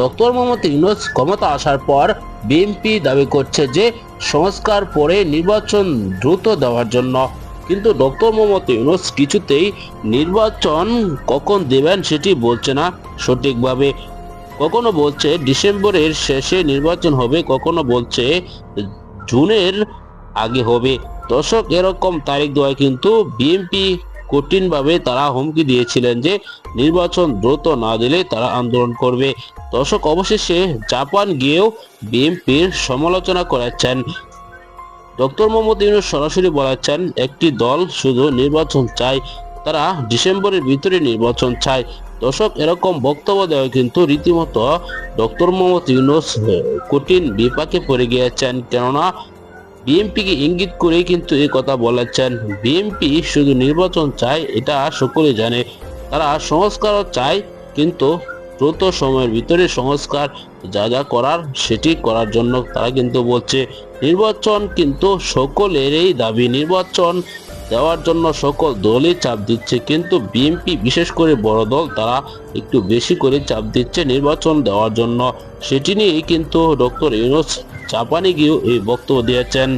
Doctor Mohammad Yunus ক্ষমতা আসার পর বিএনপি দাবি করছে যে সংস্কার পরে নির্বাচন দ্রুত দেওয়ার জন্য। কিন্তু ডক্টর মোহাম্মদ ইউনুস কিছুতেই নির্বাচন কখন দেবেন সেটি বলছে না সঠিকভাবে। কখনো বলছে ডিসেম্বরের শেষে নির্বাচন হবে, কখনো বলছে জুনের আগে হবে। দর্শক, এরকম তারিখ দেওয়ায় কিন্তু বিএনপি কঠিনভাবে তারা হুমকি দিয়েছিলেন যে নির্বাচন দ্রুত না দিলে তারা আন্দোলন করবে। দর্শক, অবশেষে জাপান গিয়েও বিএনপির সমালোচনা করেছেন ডক্টর মোহাম্মদ ইউনুস সরাসরি বলেছেন, একটি দল শুধু নির্বাচন চায়, তারা ডিসেম্বরের ভিতরে নির্বাচন চায়। দর্শক, এরকম বক্তব্য দেওয়া কিন্তু রীতিমতো ডক্টর মোহাম্মদ ইউনুস কঠিন বিপাকে পড়ে গিয়েছেন। কেননা বিএনপিকে ইঙ্গিত করেই কিন্তু এই কথা বলেছেন বিএনপি শুধু নির্বাচন চায়, এটা সকলে জানে। তারা সংস্কারও চায়, কিন্তু দ্রুত সময়ের ভিতরে সংস্কার যা যা করার সেটি করার জন্য তারা কিন্তু বলছে। নির্বাচন কিন্তু সকলেরই দাবি। নির্বাচন দেওয়ার জন্য সকল দলই চাপ দিচ্ছে, কিন্তু বিএনপি বিশেষ করে বড় দল, তারা একটু বেশি করে চাপ দিচ্ছে নির্বাচন দেওয়ার জন্য। সেটি নিয়েই কিন্তু ডক্টর ইউনুস জাপানে গিয়েও এই বক্তব্য দিয়েছেন।